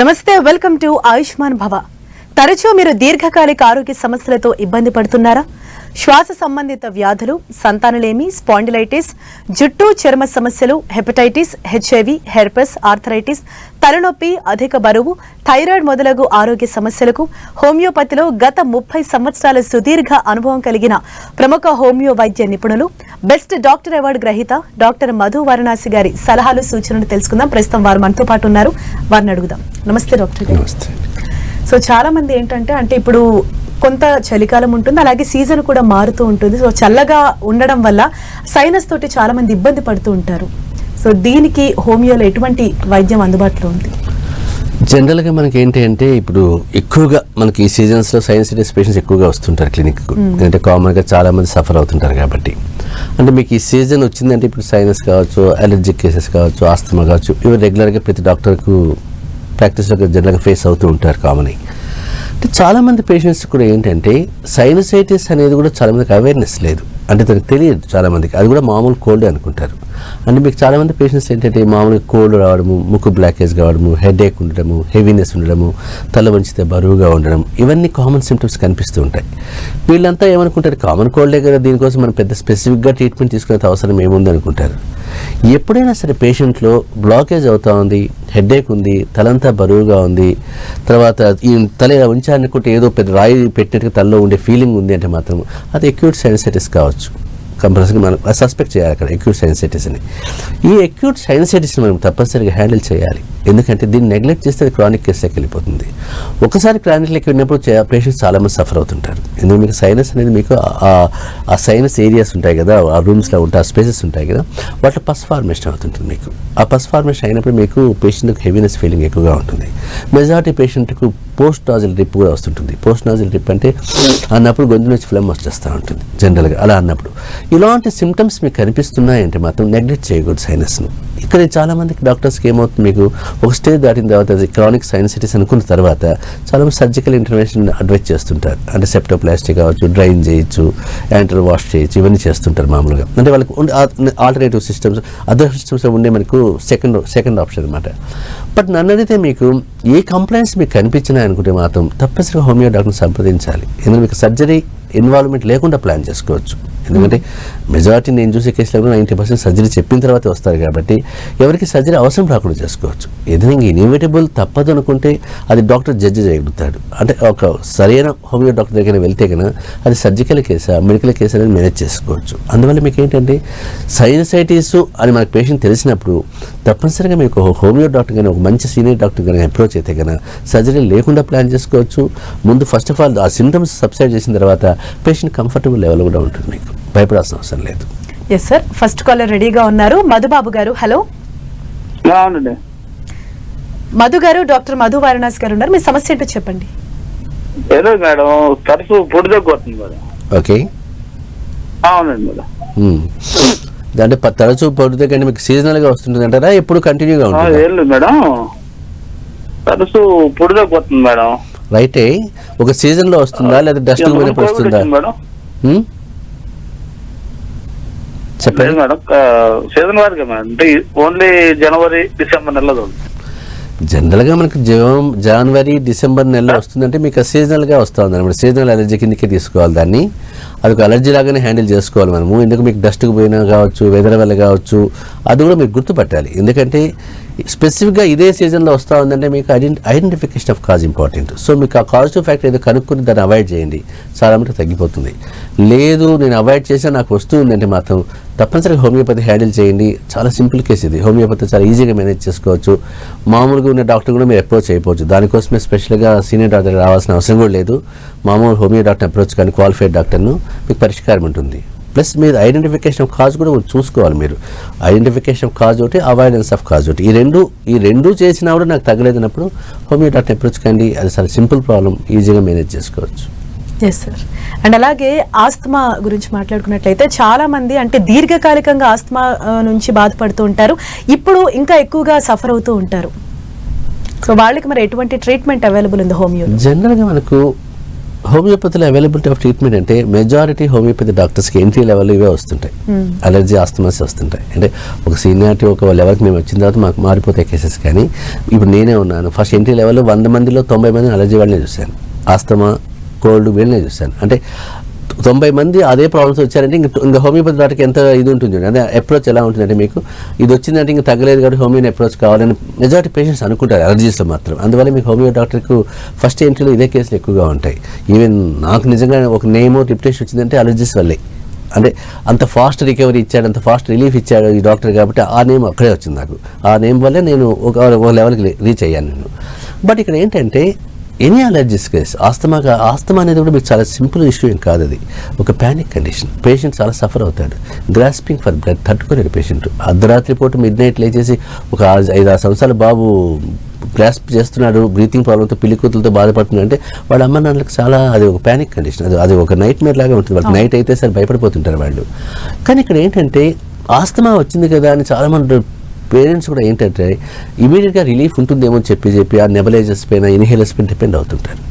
నమస్తే welcome to Ayushman భవ. తరచూ మీరు దీర్ఘకాలిక ఆరోగ్య సమస్యలతో ఇబ్బంది పడుతున్నారా? శ్వాస సంబంధిత వ్యాధులు సంతానలేమి స్పాండిలైటిస్ జుట్టు చర్మ సమస్యలు హెపటైటిస్ హెచ్ఐవి హెర్పెస్ ఆర్థరైటిస్ తలనొప్పి అధిక బరువు థైరాయిడ్ మొదలగు ఆరోగ్య సమస్యలకు హోమియోపతిలో గత ముప్పై సంవత్సరాల సుదీర్ఘ అనుభవం కలిగిన ప్రముఖ హోమియో వైద్య నిపుణులు బెస్ట్ డాక్టర్ అవార్డు గ్రహీత డాక్టర్ మధు వారణాసి గారి సలహాలు సూచనలు తెలుసుకుందాం. ప్రస్తుతం వారు మనతో పాటు ఉన్నారు. వారిని అడుగుదాం. నమస్తే డాక్టర్ గారు. సో చాలా మంది ఏంటంటే అంటే ఇప్పుడు కొంత చలికాలం ఉంటుంది అలాగే సీజన్ కూడా మారుతూ ఉంటుంది. సో చల్లగా ఉండడం వల్ల సైనస్ తోటి చాలా మంది ఇబ్బంది పడుతూ ఉంటారు. సో దీనికి హోమియోలో ఎటువంటి వైద్యం అందుబాటులో ఉంది? జనరల్గా మనకి ఏంటి అంటే ఇప్పుడు ఎక్కువగా మనకి ఈ సీజన్స్లో సైన్స్ సిటీస్ పేషెంట్స్ ఎక్కువగా వస్తుంటారు క్లినిక్కు. ఎందుకంటే కామన్గా చాలా మంది సఫర్ అవుతుంటారు కాబట్టి. అంటే మీకు ఈ సీజన్ వచ్చిందంటే ఇప్పుడు సైనస్ కావచ్చు అలర్జిక్ కేసెస్ కావచ్చు ఆస్తమా కావచ్చు ఇవి రెగ్యులర్గా ప్రతి డాక్టర్కు ప్రాక్టీస్లో జనరల్గా ఫేస్ అవుతూ ఉంటారు కామన్ అంటే చాలామంది పేషెంట్స్ కూడా ఏంటంటే సైనసైటిస్ అనేది కూడా చాలామందికి అవేర్నెస్ లేదు. అంటే తనకు తెలియదు చాలామందికి. అది కూడా మామూలు కోల్డ్ అనుకుంటారు. అంటే మీకు చాలామంది పేషెంట్స్ ఏంటంటే మామూలుగా కోల్డ్ రావడము ముక్కు బ్లాకేజ్ కావడము హెడ్ ఏక్ ఉండడము హెవీనెస్ ఉండడము తల వంచితే బరువుగా ఉండడం ఇవన్నీ కామన్ సిమ్టమ్స్ కనిపిస్తూ ఉంటాయి. వీళ్ళంతా ఏమనుకుంటారు? కామన్ కోల్డే కదా దీనికోసం మనం పెద్ద స్పెసిఫిక్గా ట్రీట్మెంట్ తీసుకునే అవసరం ఏముంది అనుకుంటారు? ఎప్పుడైనా సరే పేషెంట్లో బ్లాకేజ్ అవుతా ఉంది హెడేక్ ఉంది తలంతా బరువుగా ఉంది తర్వాత ఈ తల ఇలా ఉంచాలనుకుంటే ఏదో పెద్ద రాయి పెట్టినట్టుగా తలలో ఉండే ఫీలింగ్ ఉంది అంటే మాత్రం అది అక్యూట్ సైనసైటిస్ కావచ్చు. కంపల్సరీ మనం సస్పెక్ట్ చేయాలి అక్కడ అక్యూట్ సైనసైటిస్ అని ఈ అక్యూట్ సైన్సైటిస్ని మనం తప్పనిసరిగా హ్యాండిల్ చేయాలి. ఎందుకంటే దీన్ని నెగ్లెక్ట్ చేస్తే అది క్రానిక్ కేసులోకి వెళ్ళిపోతుంది. ఒకసారి క్రానిక్లోకి వెళ్ళినప్పుడు పేషెంట్స్ చాలామంది సఫర్ అవుతుంటారు. ఎందుకంటే మీకు సైనస్ అనేది మీకు ఆ- ఆ సైనస్ ఏరియాస్ ఉంటాయి కదా ఆ రూమ్స్లో ఉంటాయి ఆ స్పేసెస్ ఉంటాయి కదా వాటిలో పస్ ఫార్మేషన్ అవుతుంటుంది మీకు. ఆ పస్ ఫార్మేషన్ అయినప్పుడు మీకు పేషెంట్కి హెవీనెస్ ఫీలింగ్ ఎక్కువగా ఉంటుంది. మెజారిటీ పేషెంట్కు పోస్ట్ నాజిల్ డ్రిప్ కూడా వస్తుంటుంది. పోస్ట్ నాజిల్ డ్రిప్ అంటే అన్నప్పుడు గొంతు నుంచి ఫ్లమ్ వచ్చేస్తూ ఉంటుంది జనరల్గా అలా అన్నప్పుడు. ఇలాంటి సిమ్టమ్స్ మీకు కనిపిస్తున్నాయంటే మాత్రం నెగ్లెక్ట్ చేయకూడదు సైనస్ను. ఇక్కడ చాలామందికి డాక్టర్స్కి ఏమవుతుంది మీకు ఒక స్టేజ్ దాటిన తర్వాత అది క్రానిక్ సైనసిటీస్ అనుకున్న తర్వాత చాలా మంది సర్జికల్ ఇంటర్వెన్షన్ అడ్వైజ్ చేస్తుంటారు. అంటే సెప్టోప్లాస్టిక్ కావచ్చు డ్రైన్ చేయొచ్చు యాంటర్ వాష్ చేయొచ్చు ఇవన్నీ చేస్తుంటారు మామూలుగా. అంటే వాళ్ళకి ఆల్టర్నేటివ్ సిస్టమ్స్ అదర్ సిస్టమ్స్ ఉండే మనకు సెకండ్ సెకండ్ ఆప్షన్ అనమాట బట్ నన్ను అడిగితే మీకు ఏ కంప్లైంట్స్ మీకు కనిపించినాయి అనుకుంటే మాత్రం తప్పనిసరిగా హోమియో డాక్టర్ని సంప్రదించాలి. ఎందుకంటే మీకు సర్జరీ ఇన్వాల్వ్మెంట్ లేకుండా ప్లాన్ చేసుకోవచ్చు. ఎందుకంటే మెజారిటీ నేను చూసే కేసులో కూడా నైంటీ పర్సెంట్ సర్జరీ చెప్పిన తర్వాత వస్తారు కాబట్టి ఎవరికి సర్జరీ అవసరం రాకుండా చేసుకోవచ్చు. ఏదైనా ఇన్ఎవిటబుల్ తప్పదు అనుకుంటే అది డాక్టర్ జడ్జి చేయగలుగుతాడు. అంటే ఒక సరైన హోమియో డాక్టర్ దగ్గర వెళ్తే కనుక అది సర్జికల్ కేసా మెడికల్ కేసు అనేది మేనేజ్ చేసుకోవచ్చు. అందువల్ల మీకు ఏంటంటే సైనసైటిస్ అని మనకు పేషెంట్ తెలిసినప్పుడు తప్పనిసరిగా మీకు హోమియో డాక్టర్ కానీ ఒక మంచి సీనియర్ డాక్టర్ కానీ అప్రోచ్ అయితే కనుక సర్జరీ లేకుండా ప్లాన్ చేసుకోవచ్చు. ముందు ఫస్ట్ ఆఫ్ ఆల్ ఆ సిమ్టమ్స్ సబ్సైడ్ చేసిన తర్వాత పేషెంట్ కంఫర్టబుల్ లెవెల్ కూడా ఉంటుంది మీకు. భయపడాల్సిన అవసరం లేదు. ఎస్ సార్ ఫస్ట్ కాలర్ రెడీగా ఉన్నారు. మధుబాబు గారు హలో అవునండి. మధు గారు డాక్టర్ మధు వారణాసి గారు ఉన్నారు. మీ సమస్య ఏంటో చెప్పండి. ఏదో మేడం తరచు పొడి దగ్గర వస్తుంది మేడం. ఓకే. అవునండి మేడం. అంటే తరచూ పడితే కానీ మీకు సీజనల్గా వస్తుంటుంది అంటారా? ఎప్పుడు కంటిన్యూగా ఉంటుంది? మేడం. తరచు పొడి దగ్గర వస్తుంది మేడం. రైటే ఒక సీజన్లో వస్తుందా? లేదా డస్ట్ వస్తుందా? మేడం? చెప్పండి. మేడం. సీజన్ వారిగా మేడం. అంటే ఓన్లీ జనవరి డిసెంబర్ నెలలో. జనరల్గా మనకు జన్ జనవరి డిసెంబర్ నెలలో వస్తుందంటే మీకు సీజనల్గా వస్తుంది అనమాట సీజనల్ అలర్జీ కిందకే తీసుకోవాలి దాన్ని. అది ఒక అలర్జీ లాగానే హ్యాండిల్ చేసుకోవాలి మనము. ఎందుకు మీకు డస్ట్కి పోయినా కావచ్చు వెదర్ వల్ల కావచ్చు అది కూడా మీరు గుర్తుపట్టాలి. ఎందుకంటే స్పెసిఫిక్గా ఇదే సీజన్లో వస్తూ ఉందంటే మీకు ఐడెంటి identification of cause important. So మీకు ఆ కాజిటివ్ ఫ్యాక్టర్ ఏదో కనుక్కొని దాన్ని అవాయిడ్ చేయండి. చాలా మటుకు తగ్గిపోతుంది. లేదు నేను అవాయిడ్ చేసినా నాకు వస్తుంది అంటే మాత్రం తప్పనిసరిగా హోమియోపతి హ్యాండిల్ చేయండి. చాలా సింపుల్ కేసు ఇది. హోమియోపతి చాలా ఈజీగా మేనేజ్ చేసుకోవచ్చు. మామూలుగా ఉన్న డాక్టర్ కూడా మీరు అప్రోచ్ అయిపోవచ్చు. దానికోసమే స్పెషల్గా సీనియర్ డాక్టర్ రావాల్సిన అవసరం కూడా లేదు. మామూలు హోమియో డాక్టర్ అప్రోచ్ కానీ క్వాలిఫైడ్ డాక్టర్ను మీకు పరిష్కారం ఉంటుంది. ప్లస్ మీరు ఐడెంటిఫికేషన్ ఆఫ్ కాజ్ కూడా చూసుకోవాలి మీరు. ఐడెంటిఫికేషన్ ఆఫ్ కాజ్ ఒకటి అవాయిడెన్స్ ఆఫ్ కాజ్ ఒకటి. ఈ రెండు ఈ రెండు చేసినా కూడా నాకు తగ్గలేదన్నప్పుడు హోమియో డాక్టర్ అప్రోచ్ కండి. అది చాలా సింపుల్ ప్రాబ్లం ఈజీగా మేనేజ్ చేసుకోవచ్చు. ఎస్ సార్ అండ్ అలాగే ఆస్తమా గురించి మాట్లాడుకున్నట్లయితే చాలా మంది అంటే దీర్ఘకాలికంగా ఆస్తమా నుంచి బాధపడుతూ ఉంటారు. ఇప్పుడు ఇంకా ఎక్కువగా సఫర్ అవుతూ ఉంటారు. సో వాళ్ళకి మరి ఎటువంటి ట్రీట్మెంట్ అవైలబుల్ ఉంది హోమియో జనరల్గా మనకు హోమియోపతిలో అవైలబిలిటీ ఆఫ్ ట్రీట్మెంట్ అంటే మెజారిటీ హోమియోపతి డాక్టర్స్కి ఎంట్రీ లెవెల్ ఇవే వస్తుంటాయి. అలర్జీ ఆస్తమాస్ వస్తుంటాయి. అంటే ఒక సీనియారిటీ ఒక లెవెల్కి మేము వచ్చిన తర్వాత మాకు మారిపోతాయి కేసెస్ కానీ ఇప్పుడు నేనే ఉన్నాను. ఫస్ట్ ఎంట్రీ లెవెల్ వంద మందిలో తొంభై మంది అలర్జీ వాళ్ళనే చూశాను. ఆస్తమా కోల్డ్ వీళ్ళని చూశాను. అంటే తొంభై మంది అదే ప్రాబ్లమ్స్ వచ్చారంటే ఇంక ఇంకా హోమియోపతి డాక్టర్కి ఎంత ఇది ఉంటుంది అదే అప్రోచ్ ఎలా ఉంటుందంటే మీకు ఇది వచ్చిందంటే ఇంకా తగ్గలేదు కాబట్టి హోమియోని అప్రోచ్ కావాలని మెజారిటీ పేషెంట్స్ అనుకుంటారు అలర్జీస్లో మాత్రం. అందువల్ల మీకు హోమియో డాక్టర్కు ఫస్ట్ ఎంట్రీలో ఇదే కేసులు ఎక్కువగా ఉంటాయి. ఈవెన్ నాకు నిజంగా ఒక నేమ్ రిప్యుటేషన్ వచ్చిందంటే అలర్జీస్ వల్లే. అంటే అంత ఫాస్ట్ రికవరీ ఇచ్చాడు అంత ఫాస్ట్ రిలీఫ్ ఇచ్చాడు ఈ డాక్టర్ కాబట్టి ఆ నేమ్ అక్కడే వచ్చింది నాకు. ఆ నేమ్ వల్లే నేను ఒక లెవెల్కి రీచ్ అయ్యాను నేను. బట్ ఇక్కడ ఏంటంటే any allergies case asthma asthma అనేది కూడా మీకు చాలా సింపుల్ ఇష్యూ ఏం కాదు అది. ఒక ప్యానిక్ కండిషన్ పేషెంట్ చాలా సఫర్ అవుతాడు. గ్రాస్పింగ్ ఫర్ బ్లడ్ తట్టుకోలేడు పేషెంట్ అర్ధరాత్రి పూట మిడ్ నైట్ లేచేసి ఒక ఐదు ఆరు సంవత్సరాల బాబు గ్రాస్ప్ చేస్తున్నాడు బ్రీతింగ్ ప్రాబ్లంతో పిల్లికూతులతో బాధపడుతున్నాడు అంటే వాళ్ళ అమ్మ నాన్నలకు చాలా అది ఒక ప్యానిక్ కండిషన్ అది అది ఒక నైట్ మేర్ లాగా ఉంటుంది. వాళ్ళకి నైట్ అయితే సరే భయపడిపోతుంటారు వాళ్ళు. కానీ ఇక్కడ ఏంటంటే ఆస్తమా వచ్చింది కదా అని చాలామంది పేరెంట్స్ కూడా ఏంటంటే ఇమీడియట్గా రిలీఫ్ ఉంటుందేమో అని చెప్పి చెప్పి ఆ నెబలైజర్స్ పైన ఇన్హేలర్స్ పైన డిపెండ్ అవుతుంటారు.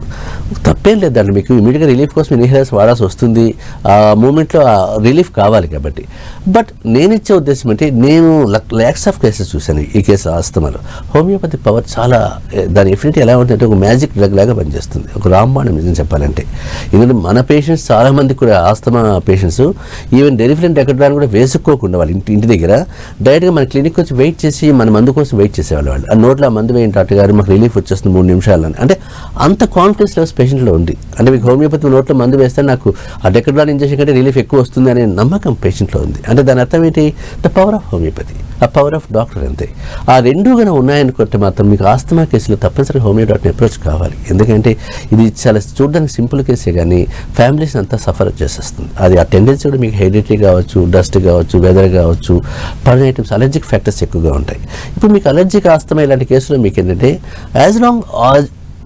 తప్పేం లేదు మీకు ఇమీడియట్గా రిలీఫ్ కోసం ఇన్హేలర్స్ వాడాల్సి వస్తుంది. ఆ మూమెంట్లో రిలీఫ్ కావాలి కాబట్టి. బట్ నేను ఇచ్చే ఉద్దేశం అంటే నేను ల్యాక్స్ ఆఫ్ కేసెస్ చూశాను ఈ కేసు ఆస్తమాలో హోమియోపతి పవర్ చాలా దాని ఎఫినిటీ ఎలా ఉంటుందంటే ఒక మ్యాజిక్ డ్రగ్ లాగా పనిచేస్తుంది. ఒక రాంబాణం నిజం చెప్పాలంటే. ఎందుకంటే మన పేషెంట్స్ చాలామంది కూడా ఆస్తమా పేషెంట్స్ ఈవెన్ డెలిఫరెంట్ ఎక్కడ కూడా వేసుకోకుండా వాళ్ళు ఇంటి ఇంటి దగ్గర డైరెక్ట్గా మన క్లినిక్ వచ్చి వెయిట్ చేసి మన మందు కోసం వెయిట్ చేసేవాళ్ళు వాళ్ళు. ఆ నోట్లో ఆ మందు వేయండి డాక్టర్ గారు మాకు రిలీఫ్ వచ్చేస్తుంది మూడు నిమిషాలు అని. అంటే అంత కాన్ఫిడెన్స్ లెవెల్స్ పేషెంట్లో ఉంది. అంటే మీకు హోమియోపతి నోట్లో మందు వేస్తే నాకు ఆ డెకడ్రాన్ ఇంజెక్షన్ కంటే రిలీఫ్ ఎక్కువ వస్తుంది అనే నమ్మకం పేషెంట్లో ఉంది. అంటే దాని అర్థం ఏంటి? ద పవర్ ఆఫ్ హోమియోపతి ఆ పవర్ ఆఫ్ డాక్టర్ అంతే. ఆ రెండు కనుక ఉన్నాయనుకుంటే మాత్రం మీకు ఆస్తమా కేసులో తప్పనిసరిగా హోమియో డాక్టర్ని అప్రోచ్ కావాలి. ఎందుకంటే ఇది చాలా చూడడానికి సింపుల్ కేసే కానీ ఫ్యామిలీస్ అంతా సఫర్ చేసేస్తుంది. అది ఆ టెండెన్సీ కూడా మీకు హెడిటీ కావచ్చు డస్ట్ కావచ్చు వెదర్ కావచ్చు పని ఐటమ్స్ అలర్జిక్ ఫ్యాక్టర్స్ ఎక్కువగా ఉంటాయి. ఇప్పుడు మీకు అలర్జిక్ ఆస్తమా ఇలాంటి కేసులో మీకు ఏంటంటే యాజ్ లాంగ్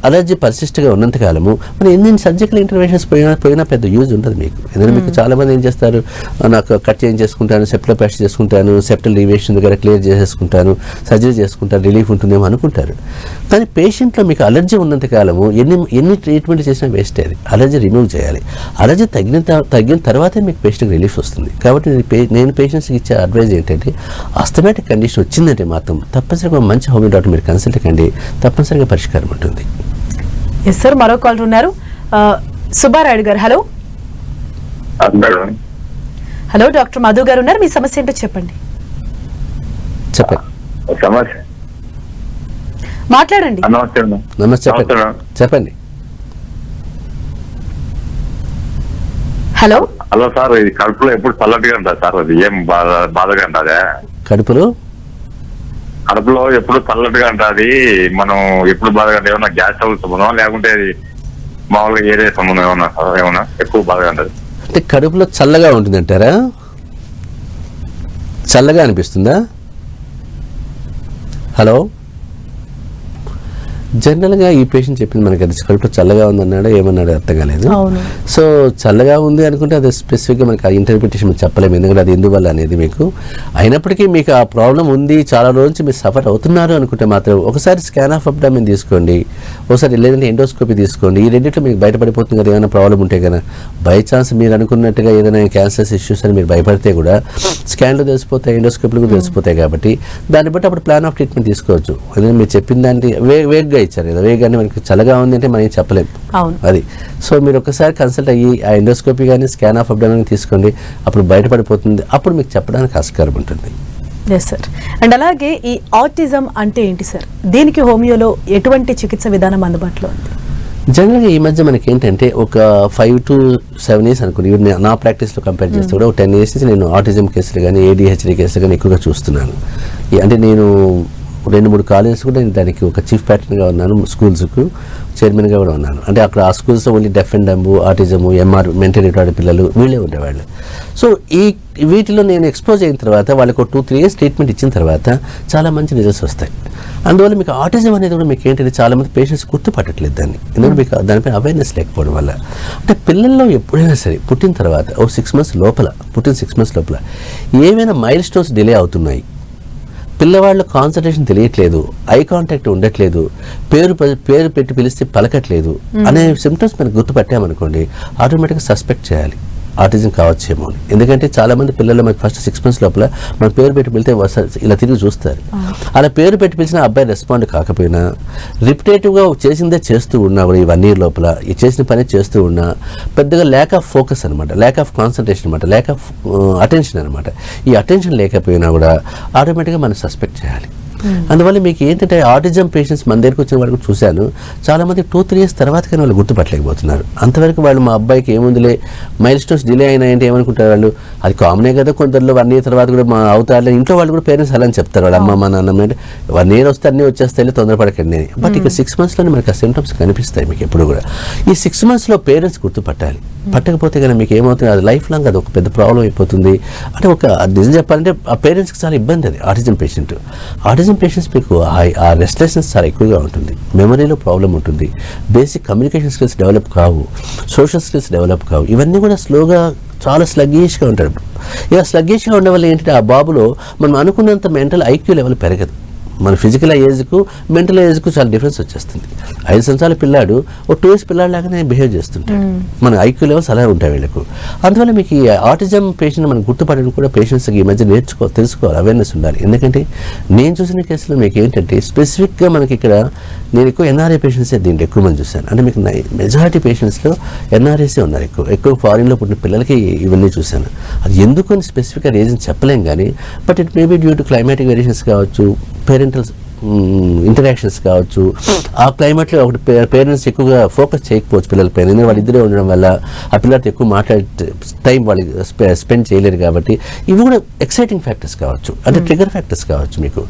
అలర్జీ పర్సిస్ట్గా ఉన్నంతకాలము మరి ఎన్ని సర్జికల్ ఇంటర్వెన్షన్స్ పోయినా పోయినా పెద్ద యూజ్ ఉంటుంది మీకు. ఎందుకంటే మీకు చాలా మంది ఏం చేస్తారు? "ఆ, నాకు కట్ చేంజ్ చేసుకుంటాను సెప్టల్ ప్యాస్ట్ చేసుకుంటాను సెప్టల్ రివేషన్ దగ్గర క్లియర్ చేసేసుకుంటాను సర్జరీ చేసుకుంటాను రిలీఫ్ ఉంటుందేమో అనుకుంటారు. కానీ పేషెంట్లో మీకు అలర్జీ ఉన్నంత కాలము ఎన్ని ఎన్ని ట్రీట్మెంట్ చేసినా వేస్ట్ అది. అలర్జీ రిమూవ్ చేయాలి. అలర్జీ తగ్గిన తగ్గిన తర్వాతే మీకు పేషెంట్కి రిలీఫ్ వస్తుంది. కాబట్టి నేను పేషెంట్స్కి ఇచ్చే అడ్వైజ్ ఏంటంటే ఆస్థమాటిక్ కండిషన్ వచ్చిందంటే మాత్రం తప్పనిసరిగా మంచి హోమియో డాక్టర్ మీరు కన్సల్ట్ కండి. తప్పనిసరిగా పరిష్కారం ఉంటుంది. ఎస్ సార్ మరో కాల్ ఉన్నారు. ఆ, సుబ్బారాయుడు గారు హలో హలో డాక్టర్ మధు గారు ఉన్నారు. మీ సమస్య ఏంటో చెప్పండి. చెప్పండి. సమస్య? మాట్లాడండి. నమస్తే. చెప్పండి. హలో హలో సార్ ఇది కడుపులో ఎప్పుడు చల్లటిగా ఉంటుంది సార్ అది ఏం బాధ బాధగా ఉంటుందా కడుపులో? కడుపులో ఎప్పుడు చల్లటిగా అంటది మనం ఎప్పుడు బాధగా అంటే ఏమన్నా గ్యాస్ ట్రబుల్ సంబంధం లేకుంటే అది మామూలుగా ఏరియా సంబంధం ఏమన్నా? ఏమన్నా? ఎక్కువ బాధగా ఉంటుంది అంటే కడుపులో చల్లగా ఉంటుంది అంటారా? చల్లగా అనిపిస్తుందా? హలో? జనరల్గా ఈ పేషెంట్ చెప్పింది మనకి అది కడుపులో చల్లగా ఉందన్నాడో ఏమన్నాడో అర్థం కాలేదు. సో చల్లగా ఉంది అనుకుంటే అది స్పెసిఫిక్గా మనకి ఇంటర్ప్రిటేషన్ చెప్పలేము ఎందుకంటే అది ఎందువల్ల అనేది మీకు అయినప్పటికీ మీకు ఆ ప్రాబ్లం ఉంది చాలా రోజు నుంచి మీరు సఫర్ అవుతున్నారు అనుకుంటే మాత్రం ఒకసారి స్కాన్ ఆఫ్ అబ్డామిన్ తీసుకోండి ఒకసారి లేదంటే ఎండోస్కోపీ తీసుకోండి. ఈ రెండింటిలో మీకు బయటపడిపోతుంది కదా ఏమైనా ప్రాబ్లం ఉంటే కదా బై ఛాన్స్ మీరు అనుకున్నట్టుగా ఏదైనా క్యాన్సర్స్ ఇష్యూస్ అని మీరు భయపడితే కూడా స్కాన్లో తెలిసిపోతాయి ఎండోస్కోపీలు కూడా తెలిసిపోతాయి కాబట్టి దాన్ని బట్టి అప్పుడు ప్లాన్ ఆఫ్ ట్రీట్మెంట్ తీసుకోవచ్చు. మీరు చెప్పిన దాన్ని వే వేగ్గా ఇచ్చారు కదా. వేగాన్ని మనకి చల్లగా ఉంది అంటే మనం ఏం చెప్పలేం. అవును. అది. సో మీరు ఒకసారి కన్సల్ట్ అయ్యి ఆ ఎండోస్కోపీ కానీ స్కాన్ ఆఫ్ అబ్డామిన్ తీసుకోండి. అప్పుడు బయటపడిపోతుంది. అప్పుడు మీకు చెప్పడానికి ఆస్కారం ఉంటుంది. ఎస్ సార్ అండ్ అలాగే ఈ ఆటిజం అంటే ఏంటి సార్ దీనికి హోమియోలో ఎటువంటి చికిత్స విధానం అందుబాటులో ఉంది? జనరల్గా ఈ మధ్య మనకి ఏంటంటే ఒక ఫైవ్ టు సెవెన్ ఇయర్స్ అనుకుని నా ప్రాక్టీస్లో కంపేర్ చేస్తే కూడా ఒక టెన్ ఇయర్స్ నుంచి నేను ఆటిజం కేసులు కానీ ఏడిహెచ్డి కేసులు కానీ ఎక్కువగా చూస్తున్నాను. అంటే నేను రెండు మూడు కాలేజెస్ కూడా నేను దానికి ఒక చీఫ్ ప్యాటర్న్గా ఉన్నాను స్కూల్స్కు చైర్మన్గా కూడా ఉన్నాను. అంటే అక్కడ ఆ schools only deaf and dumb autism MR mental retard పిల్లలు వీళ్ళే ఉండేవాళ్ళు. సో ఈ వీటిలో నేను ఎక్స్పోజ్ అయిన తర్వాత వాళ్ళకి ఒక టూ త్రీ ఇయర్స్ ట్రీట్మెంట్ ఇచ్చిన తర్వాత చాలా మంచి రిజల్ట్స్ వస్తాయి. అందువల్ల మీకు ఆటిజం అనేది కూడా మీకు ఏంటంటే చాలా మంది పేషెంట్స్ గుర్తుపట్టట్లేదు దాన్ని. ఎందుకంటే మీకు దానిపై అవేర్నెస్ లేకపోవడం వల్ల. అంటే పిల్లల్లో ఎప్పుడైనా సరే పుట్టిన తర్వాత ఓ సిక్స్ మంత్స్ లోపల పుట్టిన సిక్స్ మంత్స్ లోపల ఏమైనా మైల్ స్టోన్స్ డిలే అవుతున్నాయి. పిల్లవాళ్ళ కాన్సన్ట్రేషన్ తెలియట్లేదు ఐ కాంటాక్ట్ ఉండట్లేదు పేరు పేరు పెట్టి పిలిస్తే పలకట్లేదు అనే సిమ్టమ్స్ మనకు గుర్తుపట్టామనుకోండి ఆటోమేటిక్గా సస్పెక్ట్ చేయాలి. ఆటిజం కావచ్చేమో అని. ఎందుకంటే చాలా మంది పిల్లలు మనకి ఫస్ట్ సిక్స్ మంత్స్ లోపల మన పేరు పెట్టి పిలితే ఇలా తిరిగి చూస్తారు. అలా పేరు పెట్టి పిలిచిన అబ్బాయి రెస్పాండ్ కాకపోయినా రిపిటేటివ్గా చేసిందే చేస్తూ ఉన్నా కూడా ఈ వన్ ఇయర్ లోపల ఈ చేసిన పని చేస్తూ ఉన్నా పెద్దగా ల్యాక్ ఆఫ్ ఫోకస్ అనమాట ల్యాక్ ఆఫ్ కాన్సన్ట్రేషన్ అనమాట ల్యాక్ ఆఫ్ అటెన్షన్ అనమాట ఈ అటెన్షన్ లేకపోయినా కూడా ఆటోమేటిక్గా మనం సస్పెక్ట్ చేయాలి. అందువల్ల మీకు ఏంటంటే ఆటిజం పేషెంట్స్ మన దగ్గరికి వచ్చిన వరకు చూశాను. చాలా మంది టూ త్రీ ఇయర్స్ తర్వాత కానీ వాళ్ళు గుర్తుపట్టలేకపోతున్నారు. అంతవరకు వాళ్ళు మా అబ్బాయికి ఏముందిలే మైల్ స్టోన్స్ డిలే అయినా ఏంటి ఏమనుకుంటారు వాళ్ళు? అది కామనే కదా కొందరిలో వన్ ఇయర్ తర్వాత కూడా మా అవుతారులే. ఇంట్లో వాళ్ళు కూడా పేరెంట్స్ అలా అని చెప్తారు వాళ్ళ అమ్మ మా నాన్న అంటే వన్ ఇయర్ వస్తే అన్నీ వచ్చేస్తాయి తొందరపడకండి అని. బట్ ఇక సిక్స్ మంత్స్లోనే మనకి ఆ సిమ్టమ్స్ కనిపిస్తాయి మీకు ఎప్పుడు కూడా. ఈ సిక్స్ మంత్స్లో పేరెంట్స్ గుర్తుపట్టాలి. పట్టకపోతే కానీ మీకు ఏమవుతుంది? అది లైఫ్ లాంగ్ అది ఒక పెద్ద ప్రాబ్లం అయిపోతుంది. అంటే ఒక నిజం చెప్పాలంటే ఆ పేరెంట్స్కి చాలా ఇబ్బంది అది ఆటిజం పేషెంట్ ఆటిజం పేషెంట్స్ మీకు ఆ- రెస్ట్లెస్నెస్ చాలా ఎక్కువగా ఉంటుంది. మెమరీలో ప్రాబ్లం ఉంటుంది. బేసిక్ కమ్యూనికేషన్ స్కిల్స్ డెవలప్ కావు. సోషల్ స్కిల్స్ డెవలప్ కావు. ఇవన్నీ కూడా స్లోగా చాలా స్లగ్గేష్గా ఉంటాడు ఇలా స్లగ్గేష్గా ఉండడం వల్ల ఏంటంటే ఆ బాబులో మనం అనుకున్నంత మెంటల్ ఐక్యూ లెవెల్ పెరగదు. మన ఫిజికల్ ఏజ్కు మెంటల్ ఏజ్కు చాలా డిఫరెన్స్ వచ్చేస్తుంది. ఐదు సంవత్సరాల పిల్లాడు ఒక టూ ఇయర్స్ పిల్లాడు లాగానే బిహేవ్ చేస్తుంటాడు. మన ఐక్యూ లెవెల్స్ అలా ఉంటాయి వీళ్ళకు. అందువల్ల మీకు ఈ ఆటిజం పేషెంట్ మనం గుర్తుపడడం కూడా పేషెంట్స్కి ఈ మధ్య నేర్చుకో తెలుసుకోవాలి అవేర్నెస్ ఉండాలి. ఎందుకంటే నేను చూసిన కేసులో మీకు ఏంటంటే స్పెసిఫిక్గా మనకి ఇక్కడ నేను ఎక్కువ ఎన్ఆర్ఐ పేషెంట్సే దీంట్లో ఎక్కువ మంది చూశాను. అంటే మీకు మెజారిటీ పేషెంట్స్లో ఎన్ఆర్ఐసే ఉన్నారు ఎక్కువ. ఎక్కువ ఫారిన్లో పుట్టిన పిల్లలకి ఇవన్నీ చూశాను. అది ఎందుకు అని స్పెసిఫిక్గా రీజన్ చెప్పలేం కానీ but it maybe due to climatic variations కావచ్చు parental ఇంటరాక్షన్స్ కావచ్చు. ఆ క్లైమేట్లో ఒకటి పేరెంట్స్ ఎక్కువగా ఫోకస్ చేయకపోవచ్చు పిల్లలపైన ఎందుకంటే వాళ్ళు ఇద్దరే ఉండడం వల్ల ఆ పిల్లలతో ఎక్కువ మాట్లాడే టైం వాళ్ళకి స్పెండ్ చేయలేరు కాబట్టి ఇవి కూడా ఎక్సైటింగ్ ఫ్యాక్టర్స్ కావచ్చు. అంటే ట్రిగర్ ఫ్యాక్టర్స్ కావచ్చు మీకు.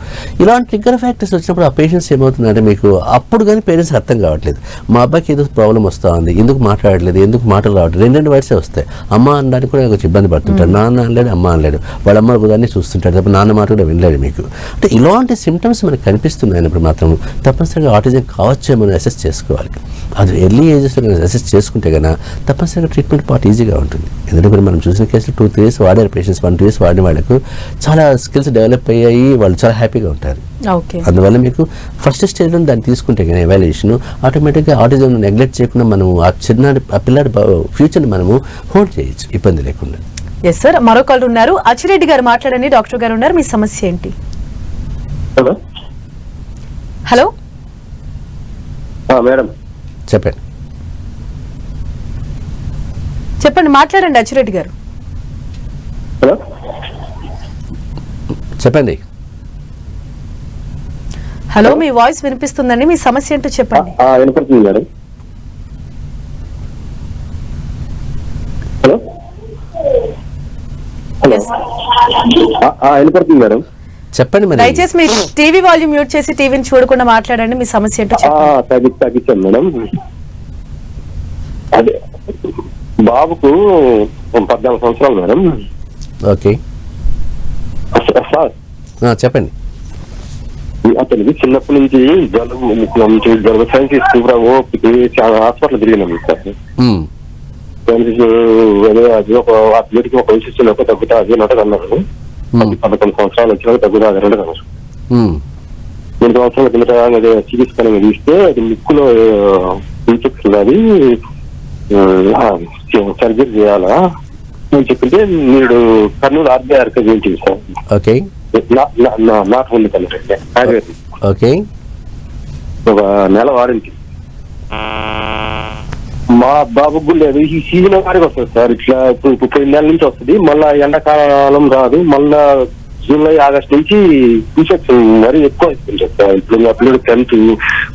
ఇలాంటి ట్రిగర్ ఫ్యాక్టర్స్ వచ్చినప్పుడు ఆ పేషెంట్స్ ఏమవుతుందంటే మీకు అప్పుడు కానీ పేరెంట్స్ అర్థం కావట్లేదు. మా అబ్బాయికి ఏదో ప్రాబ్లం వస్తూ ఉంది ఎందుకు మాట్లాడలేదు ఎందుకు మాటలు రావట్లేదు? రెండు రెండు వర్డ్సే వస్తాయి. అమ్మ అనడానికి కూడా కొంచెం ఇబ్బంది పడుతుంటాడు నాన్న అనలేడు అమ్మ అనలేడు. వాళ్ళ అమ్మ ఒకదాన్ని చూస్తుంటాడు తప్ప నాన్న మాట కూడా వినలేడు మీకు. అంటే ఇలాంటి సిమ్టమ్స్ మనకు అన్నప్పుడు మాత్రం తప్పనిసరిగా ఆటిజం కావచ్చేమో అసెస్ చేసుకోవాలి. అది ఎర్లీ ఏజెస్లో కనుక అసెస్ చేసుకుంటే కనుక తప్పనిసరిగా ట్రీట్మెంట్ పార్ట్ ఈజీగా ఉంటుంది. ఎందుకంటే మనం చూసిన కేసులు టూ త్రీ ఇయర్స్ వాడారు పేషెంట్స్ వన్ టూ ఇయర్స్ వాడిన వాళ్ళకు చాలా స్కిల్స్ డెవలప్ అయ్యాయి వాళ్ళు చాలా హ్యాపీగా ఉంటారు. ఓకే అందువల్ల మీకు ఫస్ట్ స్టేజ్లో దాన్ని తీసుకుంటే కానీ ఎవాల్యుయేషన్ ఆటోమేటిక్గా ఆటిజం నెగ్లెక్ట్ చేయకుండా మనము ఆ చిన్నాడి ఆ పిల్లాడి ఫ్యూచర్ని మనము హోల్డ్ చేయొచ్చు ఇబ్బంది లేకుండా. ఎస్ సార్ మరో కాల్ ఉన్నారు. అచ్చిరెడ్డి గారు మాట్లాడండి. డాక్టర్ గారు ఉన్నారు. మీ సమస్య ఏంటి? Hello hello? మేడం. చెప్పండి. చెప్పండి మాట్లాడండి అచ్చిరెడ్డి గారు. హలో? చెప్పండి. హలో మీ వాయిస్ వినిపిస్తుందండి మీ సమస్య ఏంటో చెప్పండి. ఆ, వినపడుతుంది మేడం. హలో? వినపడుతుంది మేడం. చెప్పండి మరి. దయచేసి మీ టీవీ వాల్యూమ్ మ్యూట్ చేసి టీవీని చూడకుండా మాట్లాడండి మీ సమస్య ఏంటో తగ్గించాను మేడం. అదే బాబుకు పద్నాలుగు సంవత్సరాలు మేడం. ఓకే. సార్. ఆ, చెప్పండి. అతనికి చిన్నప్పటి నుంచి జలుబు జలుబు సైన్స్ తీసుకురావో చాలా హాస్పిటల్ తిరిగినాం సార్. ఒక అథ్లెటిక్ ఒక వయసు వచ్చినాక తగ్గుతా అది అన్నారు. పదకొండు సంవత్సరాలు వచ్చినాక తగ్గుతా అది రెండు మ్మ్. రెండు సంవత్సరాల అదే చికిత్స తీస్తే అది ముక్కులో ఇన్ఫెక్షన్ అది సర్జరీ చేయాలా అని చెప్పింటే మీరు కర్నూలు ఆర్బీఆర్ చేయించింది సార్. ఓకే. నాట్ ఓన్లీ కన్నట్టు ఆయుర్వేదిక్ ఓకే. ఒక నెల వాడింది మా బాబుకు కూడా లేదు ఈ సీజన్ వారికి వస్తుంది సార్. ఇట్లా ఇప్పుడు ఇప్పుడు నెలల నుంచి వస్తుంది. మళ్ళా ఎండాకాలం రాదు. మళ్ళా జూలై ఆగస్ట్ నుంచి ఇన్ఫెక్షన్ మరీ ఎక్కువ అయిపోయింది సార్. ఇప్పుడు మా పిల్లడు టెన్త్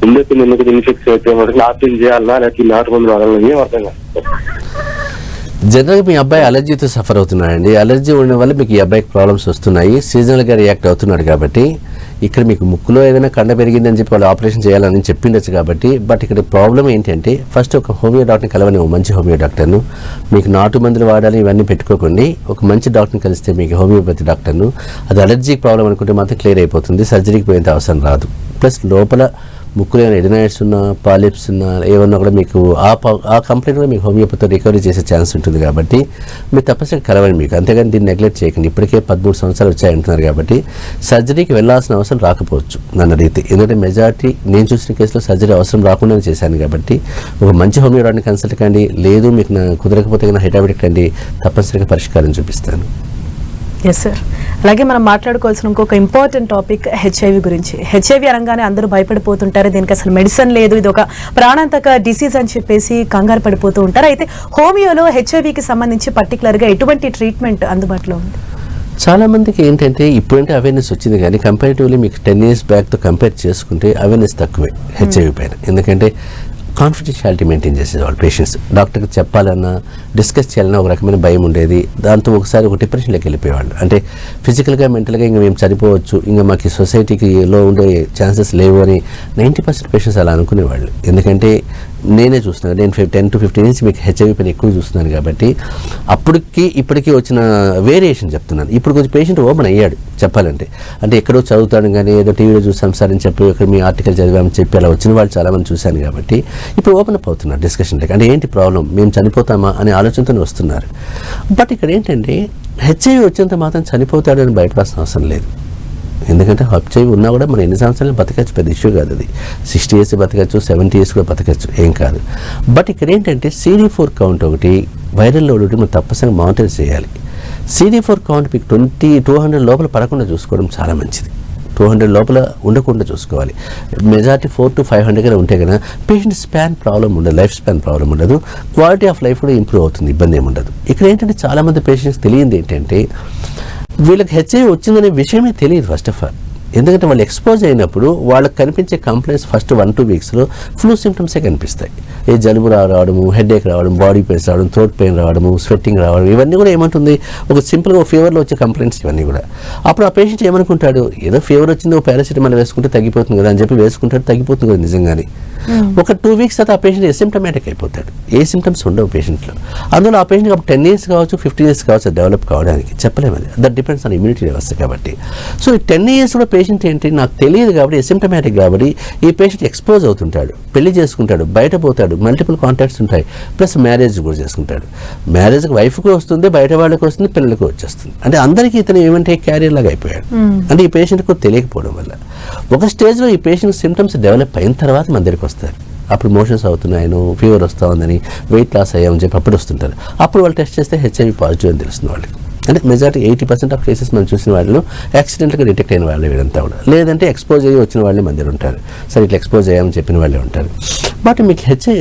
ఉండే పిల్లలకి ఇన్ఫెక్షన్ అయితే మనకి నాట్యం చేయాలా లేకపోతే నాటు మందులు వాడాలని ఏం అర్థం కాదు సార్. జనరల్గా మీ అబ్బాయి అలర్జీతో సఫర్ అవుతున్నాడండి. అలర్జీ ఉండడం వల్ల మీకు ఈ అబ్బాయికి ప్రాబ్లమ్స్ వస్తున్నాయి. సీజనల్గా రియాక్ట్ అవుతున్నాడు కాబట్టి ఇక్కడ మీకు ముక్కులో ఏదైనా కండ పెరిగిందని చెప్పి వాళ్ళు ఆపరేషన్ చేయాలని చెప్పిండొచ్చు కాబట్టి బట్ ఇక్కడ ప్రాబ్లం ఏంటంటే ఫస్ట్ ఒక హోమియో డాక్టర్ని కలవని ఒక మంచి హోమియో డాక్టర్ను మీకు నాటు మందులు వాడాలి ఇవన్నీ పెట్టుకోకండి ఒక మంచి డాక్టర్ని కలిస్తే మీకు హోమియోపతి డాక్టర్ను అది అలర్జీ ప్రాబ్లం అనుకుంటే మాత్రం క్లియర్ అయిపోతుంది సర్జరీకి పోయేంత అవసరం రాదు. ప్లస్ లోపల ముక్కులో ఏమైనా ఎడినాయిడ్స్ ఉన్నా పాలిప్స్ ఉన్నా ఏమన్నా కూడా మీకు ఆ ప- ఆ కంప్లైంట్ కూడా మీకు హోమియోపతితో రికవరీ చేసే ఛాన్స్ ఉంటుంది కాబట్టి మీరు తప్పనిసరిగా కలవండి మీకు. అంతేగాని దీన్ని నెగ్లెక్ట్ చేయకండి. ఇప్పటికే పదమూడు సంవత్సరాలు వచ్చాయి అంటున్నారు కాబట్టి సర్జరీకి వెళ్ళాల్సిన అవసరం రాకపోవచ్చు నన్ను అడిగితే ఎందుకంటే మెజారిటీ నేను చూసిన కేసులో సర్జరీ అవసరం రాకుండానే చేశాను కాబట్టి ఒక మంచి హోమియో కన్సల్ట్ కండి. లేదు మీకు కుదరకపోతే కనుక హైదరాబాద్కి కండి. తప్పనిసరిగా పరిష్కారం చూపిస్తాను. ఎస్ సార్ అలాగే మనం మాట్లాడుకోవాల్సిన ఇంకొక ఇంపార్టెంట్ టాపిక్ హెచ్ఐవి గురించి. హెచ్ఐవి అనగానే అందరూ భయపడిపోతుంటారు దీనికి అసలు మెడిసిన్ లేదు ఇది ఒక ప్రాణాంతక డిసీజ్ అని చెప్పేసి కంగారు పడిపోతూ ఉంటారు. అయితే హోమియోలో హెచ్ఐవికి సంబంధించి పర్టికులర్గా ఎటువంటి ట్రీట్మెంట్ అందుబాటులో ఉంది? చాలామందికి ఏంటంటే ఇప్పుడంటే అవేర్నెస్ వచ్చింది కానీ కంపారిటివ్లీ మీకు టెన్ ఇయర్స్ బ్యాక్తో కంపేర్ చేసుకుంటే అవేర్నెస్ తక్కువే హెచ్ఐవి పైన. ఎందుకంటే కాన్ఫిడెన్షియాలిటీ మెయింటైన్ చేసేవాళ్ళు పేషెంట్స్ డాక్టర్కి చెప్పాలన్నా డిస్కస్ చేయాలన్నా ఒక రకమైన భయం ఉండేది. దాంతో ఒకసారి ఒక డిప్రెషన్లోకి వెళ్ళిపోయేవాళ్ళు. అంటే ఫిజికల్గా మెంటల్గా ఇంకా మేము చనిపోవచ్చు ఇంకా మాకు సొసైటీకి లో ఉండే ఛాన్సెస్ లేవు అని నైంటీ పర్సెంట్ పేషెంట్స్ అలా అనుకునేవాళ్ళు. ఎందుకంటే నేనే చూస్తున్నాను నేను టెన్ టు ఫిఫ్టీన్ నుంచి మీకు హెచ్ఐవి పని ఎక్కువ చూస్తున్నాను కాబట్టి అప్పటికి ఇప్పటికీ వచ్చిన వేరియేషన్ చెప్తున్నాను. ఇప్పుడు కొంచెం పేషెంట్ ఓపెన్ అయ్యాడు చెప్పాలంటే. అంటే ఎక్కడో చదువుతాడు కానీ ఏదో టీవీలో చూసాం సార్ అని చెప్పి ఇక్కడ మీ ఆర్టికల్ చదివామని చెప్పి అలా వచ్చిన వాళ్ళు చాలామంది చూశాను కాబట్టి ఇప్పుడు ఓపెన్ అప్ అవుతున్నారు డిస్కషన్లకి అంటే ఏంటి ప్రాబ్లం మేము చనిపోతామా అనే ఆలోచనతో వస్తున్నారు. బట్ ఇక్కడ ఏంటంటే హెచ్ఐవి వచ్చేంత మాత్రం చనిపోతాడు అని బయటపడాల్సిన అవసరం లేదు. ఎందుకంటే హెచ్ఐవి ఉన్నా కూడా మనం ఎన్ని సంవత్సరాలు బతకచ్చు పెద్ద ఇష్యూ కాదు అది. సిక్స్టీ ఇయర్స్ బతకచ్చు సెవెంటీ ఇయర్స్ కూడా బతకచ్చు ఏం కాదు. బట్ ఇక్కడ ఏంటంటే సీడీ ఫోర్ కౌంట్ ఒకటి వైరల్ లోడ్ ఒకటి మనం తప్పనిసరిగా మానిటర్ చేయాలి. సీడీ ఫోర్ కౌంట్ మీకు ట్వంటీ టూ హండ్రెడ్ లోపల పడకుండా చూసుకోవడం చాలా మంచిది. టూ హండ్రెడ్ లోపల ఉండకుండా చూసుకోవాలి. Majority four to five hundred ఉంటే కనుక పేషెంట్ స్పాన్ ప్రాబ్లం ఉండదు లైఫ్ స్పాన్ ప్రాబ్లం ఉండదు. క్వాలిటీ ఆఫ్ లైఫ్ కూడా ఇంప్రూవ్ అవుతుంది ఇబ్బంది ఏమి ఉండదు. ఇక్కడ ఏంటంటే చాలామంది పేషెంట్స్ తెలియంది ఏంటంటే వీళ్ళకి హెచ్ఐవి వచ్చిందనే విషయమే తెలియదు ఫస్ట్ ఆఫ్ ఆల్ ఎందుకంటే వాళ్ళు ఎక్స్పోజ్ అయినప్పుడు వాళ్ళకి కనిపించే కంప్లైంట్స్ ఫస్ట్ వన్ టూ వీక్స్లో ఫ్లూ సిమ్టమ్సే కనిపిస్తాయి. ఏ జలుబు రావడము హెడేక్ రావడం బాడీ పెయిన్స్ రావడం థ్రోట్ పెయిన్ రావడము స్వెట్టింగ్ రావడం ఇవన్నీ కూడా ఏమంటుంది? ఒక సింపుల్గా ఫీవర్లో వచ్చే కంప్లైంట్స్ ఇవన్నీ కూడా. అప్పుడు ఆ పేషెంట్ ఏమనుకుంటాడు? ఏదో ఫీవర్ వచ్చింది ఒక పారాసిటమాల్ వేసుకుంటే తగ్గిపోతుంది కదా అని చెప్పి వేసుకుంటాడు తగ్గిపోతుంది కదా నిజంగానే. ఒక టూ వీక్స్ తర్వాత ఆ పేషెంట్ ఎసిమ్టమాటిక్ అయిపోతాడు. ఏ సిమ్టమ్స్ ఉండవు పేషెంట్లో అందులో ఆ పేషెంట్ అప్పుడు టెన్ ఇయర్స్ కావచ్చు ఫిఫ్టీన్ ఇయర్స్ కావచ్చు డెవలప్ కావడానికి. చెప్పలేము అది. దట్ డిపెండ్స్ ఆన్ ఇమ్యూనిటీ వ్యవస్థ కాబట్టి. సో ఈ టెన్ ఇయర్స్ కూడా పేషెంట్ ఏంటి? నాకు తెలియదు కాబట్టి ఎసిమ్టమాటిక్ కాబట్టి ఈ పేషెంట్ ఎక్స్పోజ్ అవుతుంటాడు. పెళ్ళి చేసుకుంటాడు బయట పోతాడు మల్టిపుల్ కాంటాక్ట్స్ ఉంటాయి. ప్లస్ మ్యారేజ్ కూడా చేసుకుంటాడు. మ్యారేజ్కి వైఫ్కి వస్తుంది బయట వాళ్ళకి వస్తుంది పిల్లలకు వచ్చేస్తుంది. అంటే అందరికీ ఇతను ఏమంటే క్యారియర్ లాగా అయిపోయాడు. అంటే ఈ పేషెంట్కు తెలియకపోవడం వల్ల. ఒక స్టేజ్లో ఈ పేషెంట్ సిమ్టమ్స్ డెవలప్ అయిన తర్వాత మన దగ్గరికి వస్తారు. అప్పుడు మోషన్స్ అవుతున్నాయను ఫీవర్ వస్తూ ఉందని వెయిట్ లాస్ అయ్యామని చెప్పి అప్పుడు వస్తుంటారు. అప్పుడు వాళ్ళు టెస్ట్ చేస్తే హెచ్ఐవి పాజిటివ్ అని తెలుస్తుంది వాళ్ళకి. అంటే majority eighty percent of cases మనం చూసిన వాళ్ళు యాక్సిడెంట్గా డిటెక్ట్ అయిన వాళ్ళే వీడంతా కూడా. లేదంటే ఎక్స్పోజ్ అయ్యి వచ్చిన వాళ్ళే మంది ఉంటారు. సరే ఇట్లా ఎక్స్పోజ్ అయ్యామని చెప్పిన వాళ్ళే ఉంటారు. బట్ మీకు హెచ్ఐ